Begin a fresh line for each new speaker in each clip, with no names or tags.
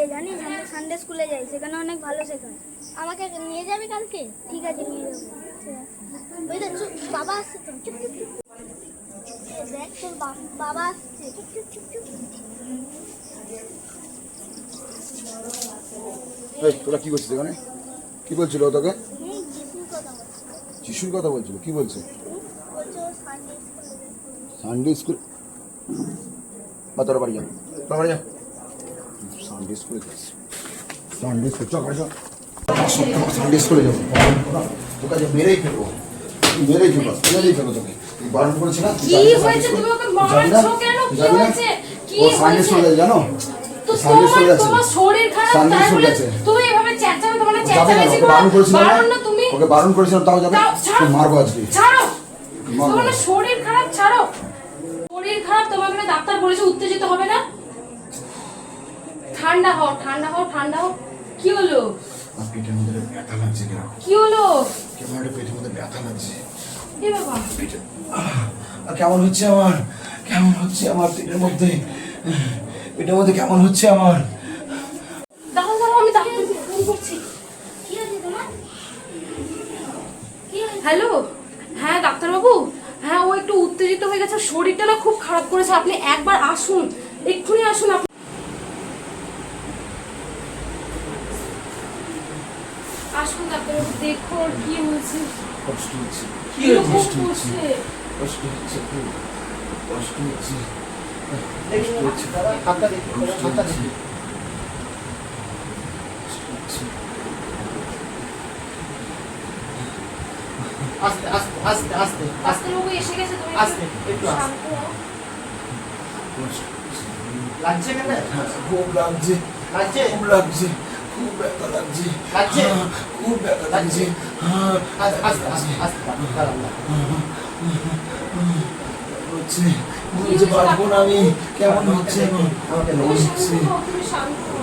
লাগে জানিস? আমরা সানডে স্কুলে যাই সেখানে অনেক ভালো শেখায়। আমাকে নিয়ে যাবি কালকে? ঠিক আছে নিয়ে যাব। ওই তো চুপ বাবা আসছে তো। চুপ চুপ চুপ। দেখ তোর বাবা আসছে। চুপ চুপ চুপ চুপ।
এই তোরা কি করছিস এখানে? কি বলছিল তোকে?
যিশুর কথা বলছে।
বলছিল কি বলছে?
সানডে স্কুল
বা তোরা বাড়ি যা। তোরা বাড়ি যা। সানডে স্কুলে যাস সানডে স্কুল চল সানডে স্কুলে যাব। তোকে আজ মেরেই ফেলব। মেরেই ফেলব মেরেই ফেলব তোকে। বারণ করেছি না?
কি হয়েছে? তুমি ওকে? মারছো কেন? কি হয়েছে? কি
ও সানডে স্কুলে জানো?
তো
সানডে
তোমার
স্কুলে যাচ্ছে।
তোমার শরীর খারাপ
সানডে
তাই
যাচ্ছে।
তুমি এভাবে চেঁচাবে তোমার না
যাবে না
চেঁচামেচি
ওকে বারণ করেছিলাম
বারণ না?
না
তুমি।
ওকে বারণ করেছিলাম তাও যাবে মারবো আজকে।
ছাড়ো। তোমার শরীর খারাপ ছাড়ো। শরীর খারাপ তোমাকে ডাক্তার বলেছে উত্তেজিত হবে না? ঠান্ডা হও ঠান্ডা হও ঠান্ডা হও। কি হলো?
পেটের মধ্যে ব্যথা লাগছে কীরকম?
কি হলো?
কেমন একটা পেটের মধ্যে ব্যথা লাগছে।
এ বাবা।
পেটে কেমন হচ্ছে আমার? কেমন হচ্ছে আমার পেটের মধ্যে? পেটের মধ্যে কেমন হচ্ছে আমার?
দাঁড়াও দাঁড়াও আমি ডাক্তারকে ফোন করছি।
কি হয়েছে তোমার
হ্যালো? হ্যাঁ ডাক্তারবাবু? হ্যাঁ ও একটু উত্তেজিত হয়ে গেছে শরীরটা না খুব খারাপ করেছে। আপনি একবার আসুন এক্ষুনি আসুন আপনি আসুন ডাক্তারবাবু দেখুন কি হয়েছে।
কষ্ট হচ্ছে।
কি
কষ্ট হচ্ছে। কষ্ট হচ্ছে
আস্তে আস্তে আস্তে আস্তে আস্তে।
ডাক্তারবাবু এসে গেছে তুমি
আস্তে, একটু আস্তে।
শান্ত
কষ্ট হচ্ছে।
লাগছে কেন?
খুব লাগছে।
লাগছে?
খুব লাগছে। খুব ব্যথা লাগছে।
লাগছে?
খুব ব্যথা লাগছে।
আস্তে আস্তে আস্তে আস্তে দাঁড়ান, দাঁড়ান।
হচ্ছে বুঝতে পারব না আমি কেমন হচ্ছে আমার
আমাকে
তুমি
নমস্কার।
শান্ত হও তুমি শান্ত হও।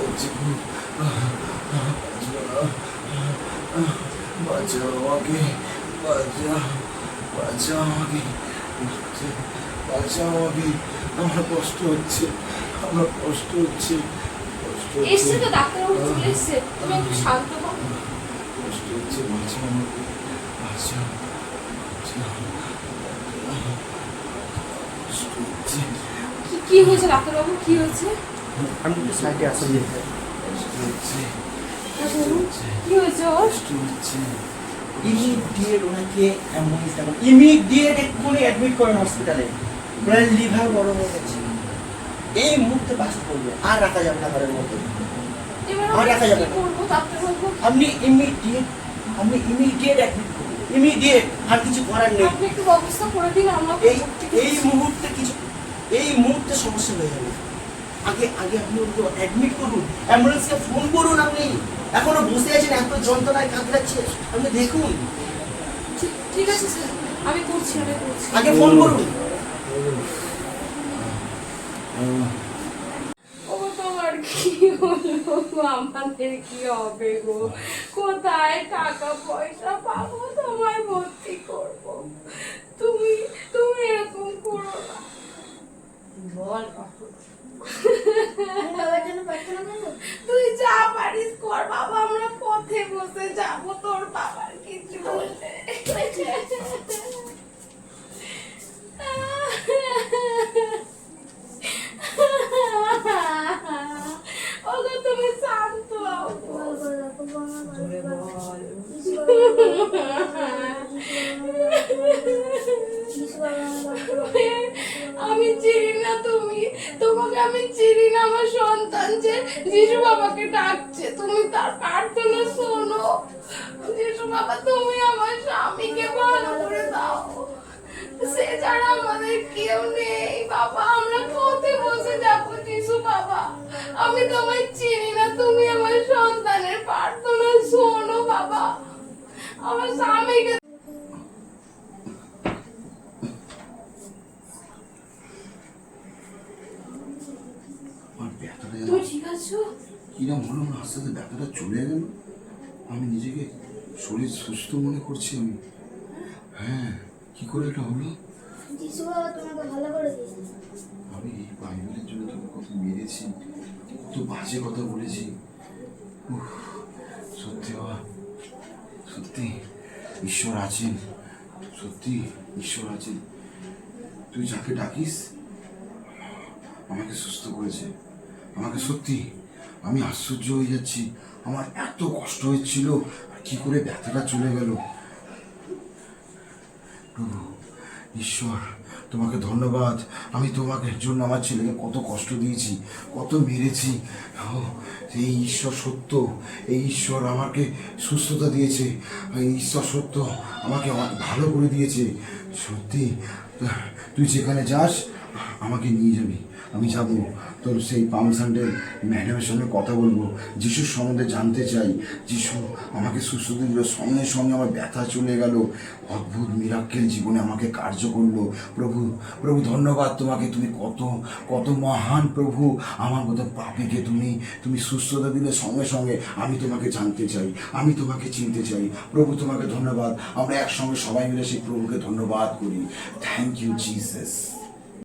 হচ্ছে বাঁচাও আমাকে বাঁচাও বাঁচাও আমাকে বাঁচাও আমাকে। আমার কষ্ট হচ্ছে আমার কষ্ট হচ্ছে।
এসছে তো ডাক্তারবাবু চলে এসছে। তুমি একটু শান্ত হও।
কষ্ট হচ্ছে কষ্ট হচ্ছে
কি কি হয়েছে ডাক্তারবাবু কি হয়েছে?
আমি একটু সাইডে
হ্যাঁ, কি হয়েছে
ইমিডিয়েট ওনাকে অ্যাম্বুলেন্স ইমিডিয়েট এক্ষুনি অ্যাডমিট করেন হসপিটালে ওনার লিভার বড় হয়ে গেছে। এই মুহূর্তে বাস করবে। আর রাখা যাবে না ঘরের মধ্যে। দেখা
কি
যাবে না। আপনি ইমিডিয়েট আপনি ইমিডিয়েট অ্যাডমিট করুন। ইমিডিয়েট আর কিছু করার নেই।
আপনি একটু ব্যবস্থা করে দিন আমরা
এই এই মুহূর্তে কিছু এই মুহূর্তে সমস্যা হয়ে যাবে। আগে আগে আপনি ওকে অ্যাডমিট করুন। অ্যাম্বুলেন্সকে ফোন করুন আপনি। এখনও বসে আছেন এত যন্ত্রণায় কাতরাচ্ছে আপনি দেখুন।
ঠিক- আছে স্যার। আমি করছি আমি করছি।
আগে ফোন করুন।
আমাদের কি হবে গো? কোথায় টাকা পয়সা পাবো? তোমায় ভর্তি করব। তুমি তুমি এরকম করো না।
করব
তুই যা পারিস কর বাবা। আমরা পথে বসে যাব তোর বাবার কিছু বলতে ওগো তুমি শান্ত হও গো।
বল বল রাখো বাবা বল বল যিশু বাবা আমার বাবা
আমি চিনি না তুমি। তোমাকে আমি চিনি না, আমার সন্তান যে যিশু বাবাকে ডাকছে, তুমি তার প্রার্থনা শোনো। যিশু বাবা, তুমি আমার স্বামীকে ভালো করে দাও। সে ছাড়া আমাদের কেউ নেই। বাবা, আমরা পথে বসে যাব যিশু বাবা আমি তোমায় চিনি না তুমি আমার সন্তানের প্রার্থনা শোনো বাবা আমার স্বামীকে
আমার ব্যথাটা যেন
তুমি ঠিক আছো
কিরম হলো না আস্তে আস্তে ব্যথাটা চলে গেল। আমি নিজেকে শরীর সুস্থ মনে করছি আমি। হ্যাঁ কি করে এটা হলো?
যিশু বাবা তোমাকে ভালো করে দিয়েছে।
আমি এই বাইবেলের জন্য তোকে কত মেরেছি কত বাজে কথা বলেছি। উফ, সত্যি বাবা সত্যি ঈশ্বর আছেন সত্যি ঈশ্বর আছেন। তুই যাকে ডাকিস আমাকে সুস্থ করেছে। আমাকে সত্যি, আমি আশ্চর্য হয়ে যাচ্ছি। আমার এত কষ্ট হচ্ছিল, আর কি করে ব্যথাটা চলে গেল? প্রভু, ঈশ্বর, তোমাকে ধন্যবাদ। আমি তোমাকে জন্য আমার ছেলেকে কত কষ্ট দিয়েছি, কত মেরেছি। এই ঈশ্বর সত্য, এই ঈশ্বর আমাকে সুস্থতা দিয়েছে এই ঈশ্বর সত্য আমাকে ভালো করে দিয়েছে। সত্যি তুই যেখানে যাস, আমাকে নিয়ে যাবি। আমি যাব। তোর সেই পাম সান্ডের ম্যাডামের সঙ্গে কথা বলব। যিশুর সম্বন্ধে জানতে চাই। যিশু আমাকে সুস্থ দিল, সঙ্গে সঙ্গে আমার ব্যথা চলে গেল। অদ্ভুত মিরাক্কেল জীবনে আমাকে কার্য করল। প্রভু প্রভু ধন্যবাদ তোমাকে। তুমি কত কত মহান প্রভু। আমার মতো পাপিকে তুমি তুমি সুস্থতা দিলে সঙ্গে সঙ্গে আমি তোমাকে জানতে চাই। আমি তোমাকে চিনতে চাই। প্রভু তোমাকে ধন্যবাদ। আমরা একসঙ্গে সবাই মিলে সেই প্রভুকে ধন্যবাদ করি। Thank you Jesus